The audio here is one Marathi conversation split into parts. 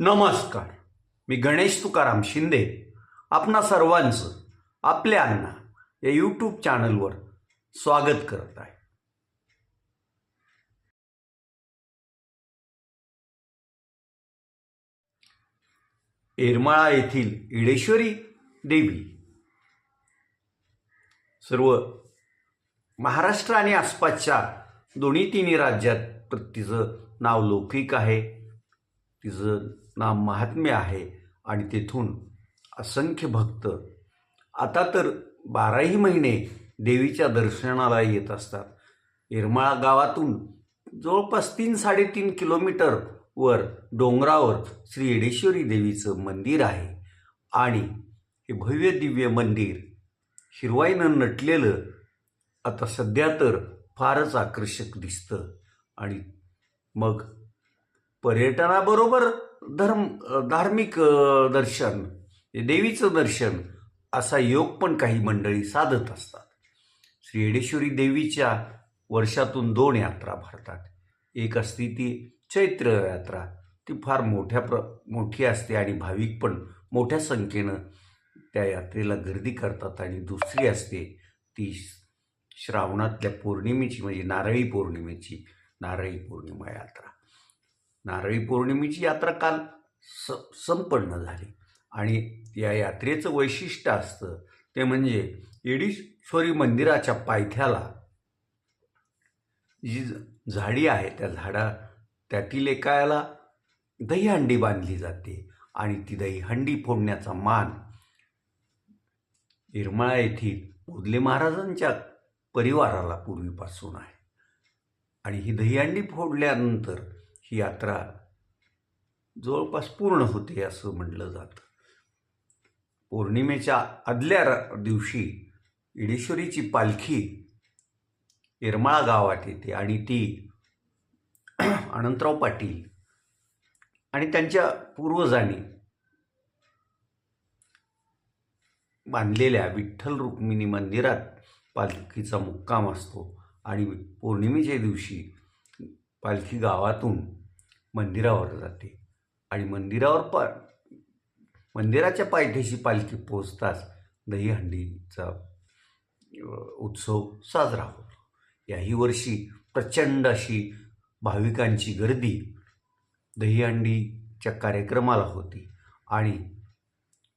नमस्कार. मी गणेश तुकाराम शिंदे. आपणा सर्वांचं आपल्या अण्णा या यूट्यूब चॅनलवर स्वागत करत आहे. येरमाळा येथील इडेश्वरी देवी. सर्व महाराष्ट्र आणि आसपासच्या दोन्ही तिन्ही राज्यात तिचं नाव लौकिक आहे. तिचं ना महात्म्य आहे आणि तेथून असंख्य भक्त आता तर बाराही महिने देवीच्या दर्शनाला येत असतात. येरमाळा गावातून जवळपास तीन साडेतीन किलोमीटर वर डोंगरावर श्री येडेश्वरी देवीचं मंदिर आहे आणि हे भव्य दिव्य मंदिर हिरवाईनं नटलेलं आता सध्या तर फारच आकर्षक दिसतं. आणि मग पर्यटनाबरोबर धर्म धार्मिक दर्शन देवीचं दर्शन असा योग पण काही मंडळी साधत असतात. श्री येडेश्वरी देवीच्या वर्षातून दोन यात्रा भरतात. एक असती ती चैत्र यात्रा ती फार मोठ्या प्र मोठी असते आणि भाविक पण मोठ्या संख्येनं त्या यात्रेला गर्दी करतात आणि दुसरी असते ती श्रावणातल्या पौर्णिमेची म्हणजे नारळी पौर्णिमेची नारळी पौर्णिमा यात्रा. नारळी पौर्णिमेची यात्रा काल स संपन्न झाली. आणि या यात्रेचं वैशिष्ट्य असतं ते म्हणजे येडीश्वरी मंदिराच्या पायथ्याला जी झाडी आहे त्या झाडा त्यातील एकाला दहीहंडी बांधली जाते आणि ती दहीहंडी फोडण्याचा मान येरमाळा येथील मोदले महाराजांच्या परिवाराला पूर्वीपासून आहे. आणि ही दहीहंडी फोडल्यानंतर ही यात्रा जवळपास पूर्ण होते असं म्हटलं जातं. पौर्णिमेच्या आदल्या दिवशी इडेश्वरीची पालखी येरमाळा गावात येते आणि ती अनंतराव पाटील आणि त्यांच्या पूर्वजांनी बांधलेल्या विठ्ठल रुक्मिणी मंदिरात पालखीचा मुक्काम असतो आणि पौर्णिमेच्या दिवशी पालखी गावातून मंदिरावर जाते. आणि मंदिरावर पा मंदिराच्या पायथ्याशी पालखी पोचताच दहीहंडीचा उत्सव साजरा होतो. याही वर्षी प्रचंड अशी भाविकांची गर्दी दहीहंडीच्या कार्यक्रमाला होती. आणि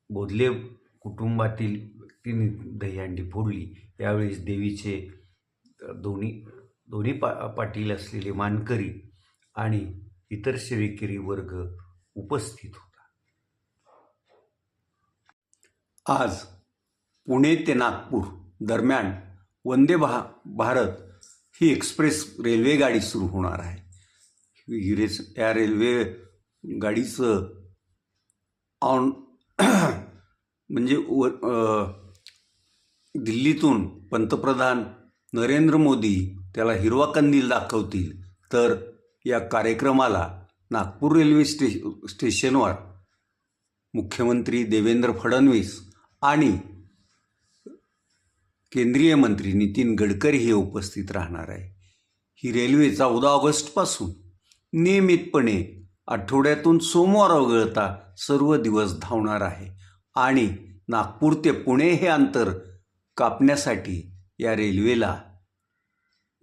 बोधले कुटुंबातील व्यक्तीने दहीहंडी फोडली. यावेळेस देवीचे दोन्ही दोन्ही पा पाटील असलेले मानकरी आणि इतर सेवेकरी वर्ग उपस्थित होता. आज पुणे ते नागपूर दरम्यान वंदे भा भारत ही एक्सप्रेस रेल्वेगाडी सुरू होणार आहे. ही रेस या रेल्वे गाडीचं ऑन म्हणजे व दिल्लीतून पंतप्रधान नरेंद्र मोदी त्याला हिरवा कंदील दाखवतील. तर या कार्यक्रमाला नागपूर रेल्वे स्टे स्टेशनवर मुख्यमंत्री देवेंद्र फडणवीस आणि केंद्रीय मंत्री नितीन गडकरी हे उपस्थित राहणार आहे. ही रेल्वे चौदा ऑगस्टपासून नियमितपणे आठवड्यातून सोमवार वगळता सर्व दिवस धावणार आहे आणि नागपूर ते पुणे हे अंतर कापण्यासाठी या रेल्वेला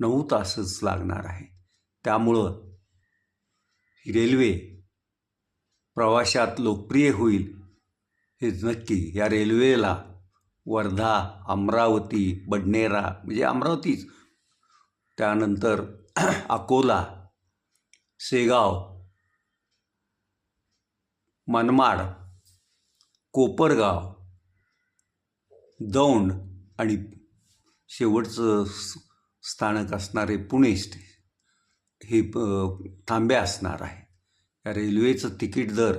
नऊ तासच लागणार आहे. त्यामुळं रेल्वे प्रवाशात लोकप्रिय होईल हे नक्की या रेल्वेला वर्धा अमरावती बडनेरा म्हणजे अमरावतीच. त्यानंतर अकोला सेगाव मनमाड कोपरगाव दौंड आणि शेवटचं स्थानक असणारे पुणे स्टे हे प- थांबे असणार आहे. रेल्वेचं तिकीट दर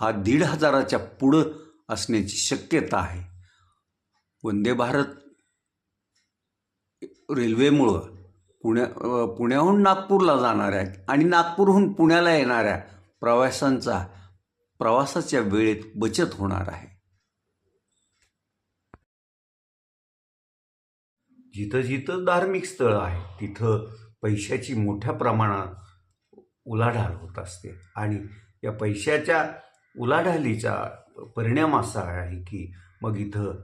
हा दीड हजाराच्या पुढं असण्याची शक्यता आहे. वंदे भारत रेल्वेमुळं पुण्या पुण्याहून नागपूरला जाणाऱ्या आणि नागपूरहून पुण्याला येणाऱ्या प्रवाशांचा प्रवासाच्या वेळेत बचत होणार आहे. जिथं जिथं धार्मिक स्थळं आहेत तिथं पैशाची मोठ्या प्रमाणात उलाढाल होत असते. आणि या पैशाच्या उलाढालीचा परिणाम असा आहे की मग इथं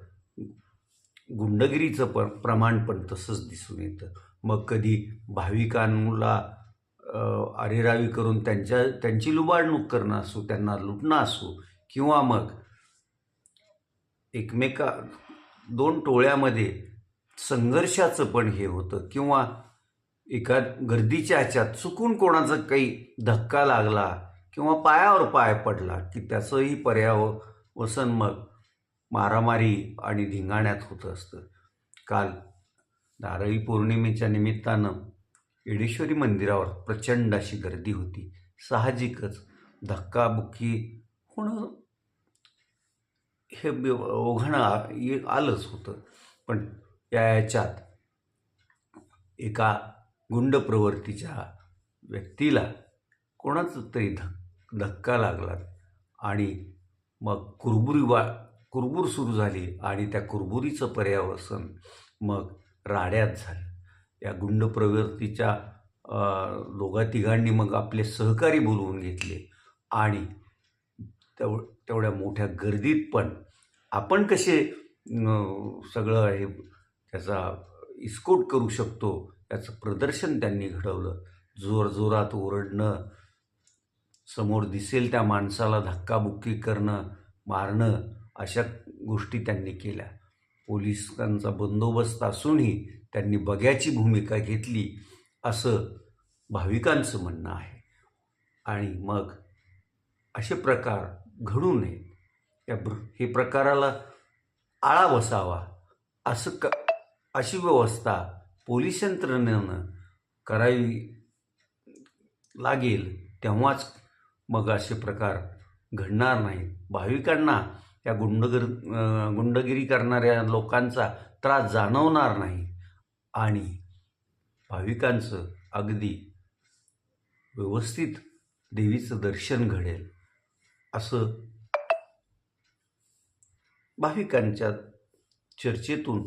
गुंडगिरीचं प प्रमाण पण तसंच दिसून येतं. मग कधी भाविकांना अरेरावी करून त्यांच्या त्यांची लुबाडणूक करणं असो त्यांना लुटणं असो किंवा मग एकमेका दोन टोळ्यामध्ये संघर्षाचं पण हे होतं किंवा एका गर्दीच्या ह्याच्यात चुकून कोणाचा काही धक्का लागला किंवा पायावर पाय पडला की त्याचंही पर्यावसन मग मारामारी आणि धिंगाण्यात होत असतं. काल नारळी पौर्णिमेच्या निमित्तानं येडेश्वरी मंदिरावर प्रचंड अशी गर्दी होती. साहजिकच धक्काबुक्की होणं हे ब- आलंच होतं. पण या याच्यात एका गुंड प्रवृत्तीच्या व्यक्तीला कोणाचा तरी धक धक्का लागला आणि मग कुरबुरी वा कुरबुर सुरू झाली आणि त्या कुरबुरीचं पर्यावसन मग राड्यात झालं. या गुंड प्रवृत्तीच्या दोघा तिघांनी मग आपले सहकारी बोलवून घेतले आणि तेव तेवढ्या मोठ्या गर्दीत पण आपण कसे सगळं हे त्याचा इस्कोट करू शकतो याचं प्रदर्शन त्यांनी घडवलं. जोरजोरात ओरडणं समोर दिसेल त्या माणसाला धक्काबुक्की करणं मारणं अशा गोष्टी त्यांनी केल्या. पोलिसांचा बंदोबस्त असूनही त्यांनी बघ्याची भूमिका घेतली असं भाविकांचं म्हणणं आहे. आणि मग असे प्रकार घडू नयेत. या प्र हे प्रकाराला आळा बसावा असं क अशी व्यवस्था पोलीस यंत्रणेनं करावी लागेल तेव्हाच मग असे प्रकार घडणार नाहीत. भाविकांना या गुंडगर गुंडगिरी करणाऱ्या लोकांचा त्रास जाणवणार नाही आणि भाविकांचं अगदी व्यवस्थित देवीचं दर्शन घडेल असं भाविकांच्या चर्चेतून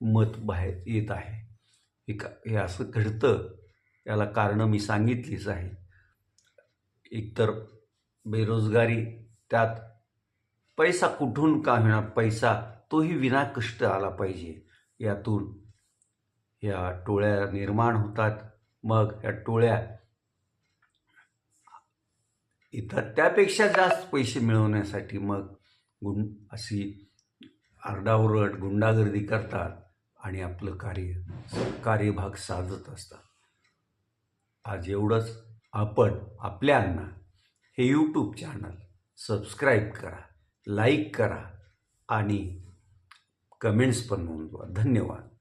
मत बाहेर येत आहे. हे का हे असं घडतं. याला कारणं मी सांगितलीच आहे एकतर बेरोजगारी त्यात पैसा कुठून का होणार पैसा तोही विनाकष्ट आला पाहिजे. यातून या टोळ्या निर्माण होतात. मग या टोळ्या इथं त्यापेक्षा जास्त पैसे मिळवण्यासाठी मग गुंड अशी आरडाओरड गुंडागर्दी करतात. आणि आपलं कार्य कार्यभाग साधत असतात. आज एवढंच. आपण आपल्यांना हे यूट्यूब चॅनल सबस्क्राईब करा लाईक करा आणि कमेंट्स पण नोंदवा. धन्यवाद.